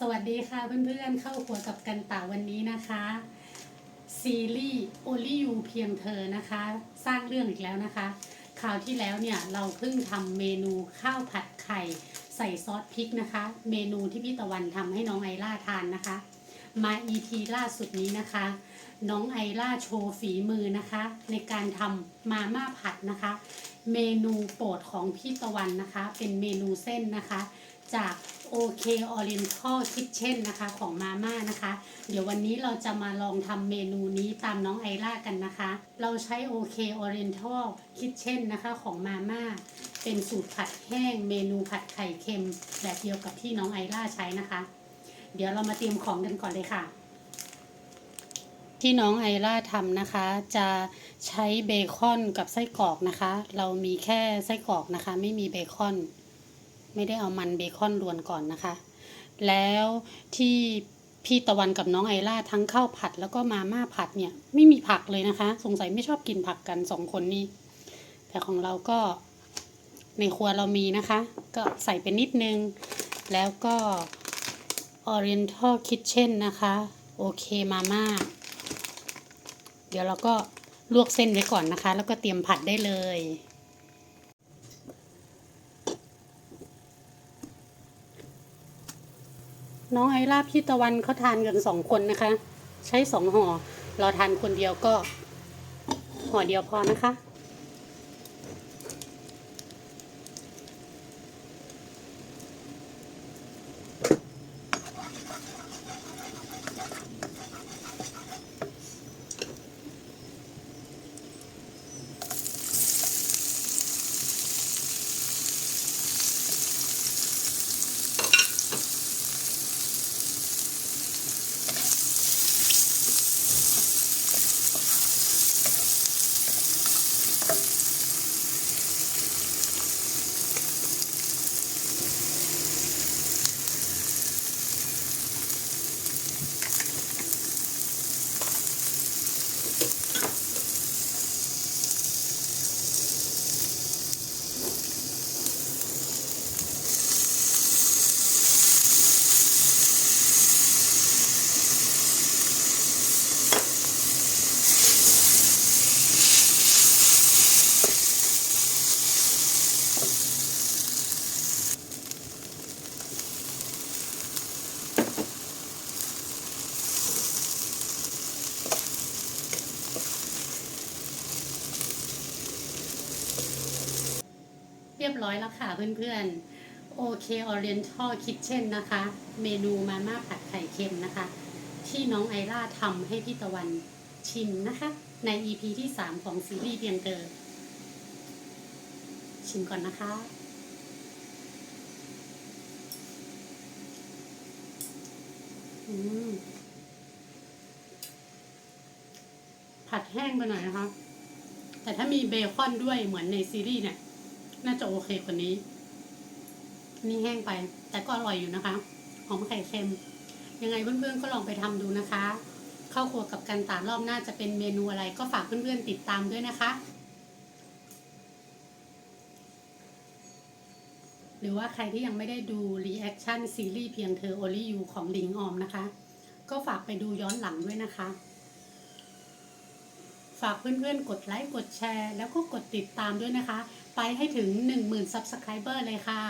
สวัสดีค่ะเพื่อนๆเข้าครัวกับกันตาวันนี้นะคะ ซีรีส์ Only You เพียงเธอนะคะ สร้างเรื่องอีกแล้วนะคะ คราวที่แล้วเนี่ยเราเพิ่งทำเมนูข้าวผัดไข่ใส่ซอสพริกนะคะ เมนูที่พี่ตะวันทำให้น้องไอล่าทานนะคะ มา EP ล่าสุดนี้นะคะ น้องไอล่าโชว์ฝีมือนะคะ ในการทำมาม่าผัดนะคะ เมนูโปรดของพี่ตะวันนะคะ เป็นเมนูเส้นนะคะ จาก OK Oriental Kitchen นะคะของมาม่านะคะ เดี๋ยววันนี้เราจะมาลองทำเมนูนี้ตามน้องไอล่ากันนะคะ เราใช้ OK Oriental Kitchen นะคะของมาม่าเป็นสูตรผัดแห้ง เมนูผัดไข่เค็ม แบบเดียวกับที่น้องไอล่าใช้นะคะ เดี๋ยวเรามาเตรียมของกันก่อนเลยค่ะ ที่น้องไอล่าทำนะคะ จะใช้เบคอนกับไส้กรอกนะคะ เรามีแค่ไส้กรอกนะคะ ไม่มีเบคอน ไม่ได้เอามันเบคอนรวนก่อนนะคะ แล้วที่พี่ตะวันกับน้องไอล่าทั้งข้าวผัดแล้วก็มาม่าผัดเนี่ย ไม่มีผักเลยนะคะ สงสัยไม่ชอบกินผักกันสองคนนี้ แต่ของเราก็ในครัวเรามีนะคะ ก็ใส่ไปนิดนึง แล้วก็ Oriental Kitchen นะคะ โอเคมาม่า เดี๋ยวเราก็ลวกเส้นไว้ก่อนนะคะ แล้วก็เตรียมผัดได้เลย น้องไอร่าพี่ตะวันเขาทานกันสองคนนะคะ ใช้สองห่อ เราทานคนเดียวก็ห่อเดียวพอนะคะ เรียบร้อยแล้วค่ะเพื่อนๆโอเค Oriental Kitchen นนะคะ เมนูมาม่าผัดไข่เค็มนะคะ ที่น้องไอร่าทำให้พี่ตะวันชิมนะคะ ใน EP ที่ 3 ของซีรีส์เพียงเธอชิมก่อนนะคะ อืมผัดแห้งไปหน่อยนะคะ แต่ถ้ามีเบคอนด้วยเหมือนในซีรีส์เนี่ย น่าจะโอเคกว่านี้นี่แห้งไป แต่ก็อร่อยอยู่นะคะ หอมไข่เค็ม ยังไงเพื่อนๆก็ลองไปทำดูนะคะเข้าครัวกับกันตารอบหน้าจะเป็นเมนูอะไรก็ฝากเพื่อนๆติดตามด้วยนะคะ หรือว่าใครที่ยังไม่ได้ดูรีแอคชั่นซีรีส์เพียงเธอ Only You ของลิงออมนะคะ ก็ฝากไปดูย้อนหลังด้วยนะคะ ฝากเพื่อนๆ กดไลค์ กดแชร์ แล้วก็กดติดตามด้วยนะคะ ไปให้ถึง 10,000 Subscriber เลยค่ะ